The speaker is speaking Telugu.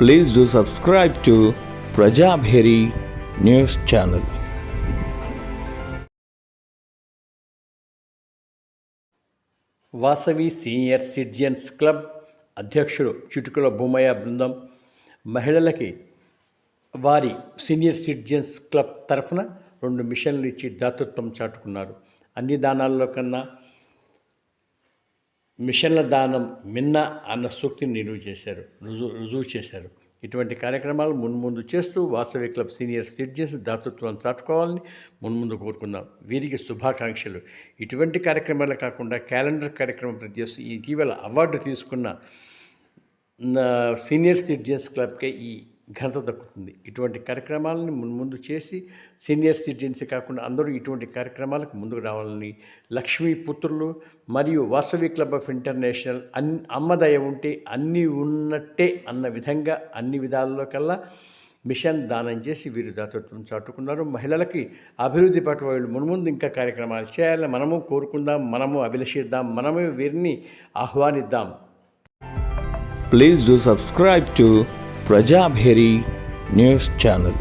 Please do subscribe to Prajabheri news channel. Vasavi senior citizens club అధ్యక్షుడు చిటుకుల భూమయ్య బృందం మహిళలకి వారి సీనియర్ సిటిజన్స్ క్లబ్ తరఫున రెండు మిషన్లు ఇచ్చి దాతృత్వం చాటుకున్నారు. అన్ని దానాల్లో కన్నా మిషన్ల దానం మిన్న అన్న సూక్తిని నిలువ చేశారు రుజువు రుజువు చేశారు. ఇటువంటి కార్యక్రమాలు మున్ముందు చేస్తూ వాసవి క్లబ్ సీనియర్ సిటిజన్స్ దాతృత్వం చాటుకోవాలని మున్ముందు కోరుకుందాం. వీరికి శుభాకాంక్షలు. ఇటువంటి కార్యక్రమాలు కాకుండా క్యాలెండర్ కార్యక్రమం ప్రతి ఇటీవల అవార్డు తీసుకున్న సీనియర్ సిటిజన్స్ క్లబ్కే ఈ ఘనత దక్కుతుంది. ఇటువంటి కార్యక్రమాలని ముందు చేసి సీనియర్ సిటిజన్స్ కాకుండా అందరూ ఇటువంటి కార్యక్రమాలకు ముందుకు రావాలని లక్ష్మీ పుత్రులు మరియు వాసవి క్లబ్ ఆఫ్ ఇంటర్నేషనల్ అన్ అమ్మదయ ఉంటే అన్నీ ఉన్నట్టే అన్న విధంగా అన్ని విధాల్లో కల్లా మిషన్ దానం చేసి వీరు దాతృత్వం చాటుకున్నారు. మహిళలకి అభివృద్ధి పట్ల వాళ్ళు మున్ముందు ఇంకా కార్యక్రమాలు చేయాలని మనము కోరుకుందాం మనము అభిలషిద్దాం మనము వీరిని ఆహ్వానిద్దాం. Please do subscribe to Prajabheri news channel.